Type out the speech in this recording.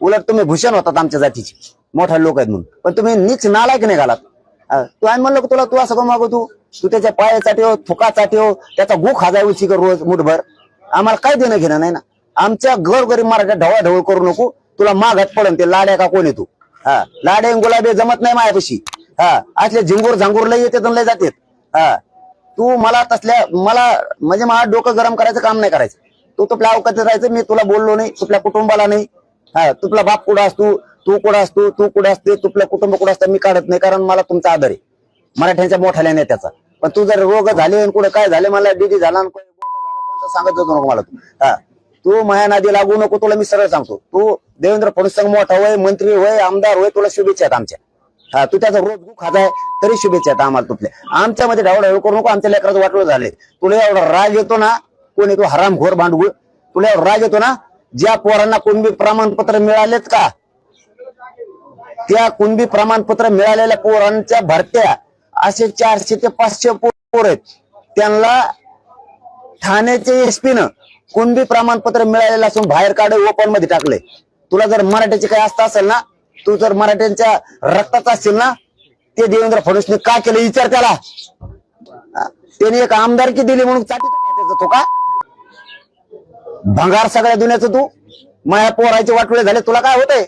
उलट तुम्ही भूषण होतात आमच्या जातीचे. मोठा लोक आहेत म्हणून. पण तुम्ही नीच नालायक नाही घालात. तू आम्ही म्हणलं की तुला तू असं मागव मागू तू. तू त्याच्या पायासाठी हो थुकासाठी हो त्याचा गु खाजा उशी कर रोज मुठभर. आम्हाला काय देणं घेणं नाही ना. आमच्या घर गरीब मराठ्या ढवळाढवळ करू नको. तुला मागात पडन ते लाड्या का कोण तू? हा लाड्या गुलाबे गुलाबी जमत नाही मायापाशी. हा असले झिंगूर झांगूर लय येते लय जाते हा तू मला तसल्या मला म्हणजे मला डोकं गरम करायचं काम नाही करायचं. तू तुपल्या अवकात राहायचं मी तुला बोललो नाही तुपल्या कुटुंबाला नाही. हा तुपला बाप कुठं असतो? तू कुठं असतो? तू कुठं असते? तुपलं कुटुंब कुठं असतं? मी काढत नाही कारण मला तुमचा आदर आहे. मराठ्यांच्या मोठ्या नेत्याचा पण तू जर रोग झाले आणि कुठं काय झाले मला डीडी झाला सांगत जातो नको मला तू. हा तू माया नादी लागू नको तुला मी सरळ सांगतो. तू देवेंद्र फडणवीस मोठा होय मंत्री होय आमदार होय तुला शुभेच्छा आहेत आमच्या. हा तू त्याचा रोज गु खाताय तरी शुभेच्छा आहेत आम्हाला तुपल्या. आमच्यामध्ये ढवळ करू नको आमच्या लेकराचं वाटलं झाले तुला एवढा राग येतो ना कोणी तू हरामखोर भांडगुळ तुला एवढा राग येतो ना ज्या पोरांना कुणबी प्रमाणपत्र मिळालेत का? त्या कुणबी प्रमाणपत्र मिळालेल्या पोरांच्या भरत्या असे चारशे ते पाचशे पोर आहेत. त्यांना ठाण्याचे एसपी न कुणबी प्रमाणपत्र मिळालेलं असून बाहेर काढून ओपनमध्ये टाकले. तुला जर मराठ्याचे काही आस्था असेल ना तू जर मराठ्यांच्या रक्ताचा असेल ना ते देवेंद्र फडणवीसने का केलं? विचार त्याला. त्याने एक आमदारकी दिली म्हणून चाटी तो का? भंगार सगळ्या दुनियाचं तू? माझ्या पोराचे वाटोळे झाले तुला काय होतंय?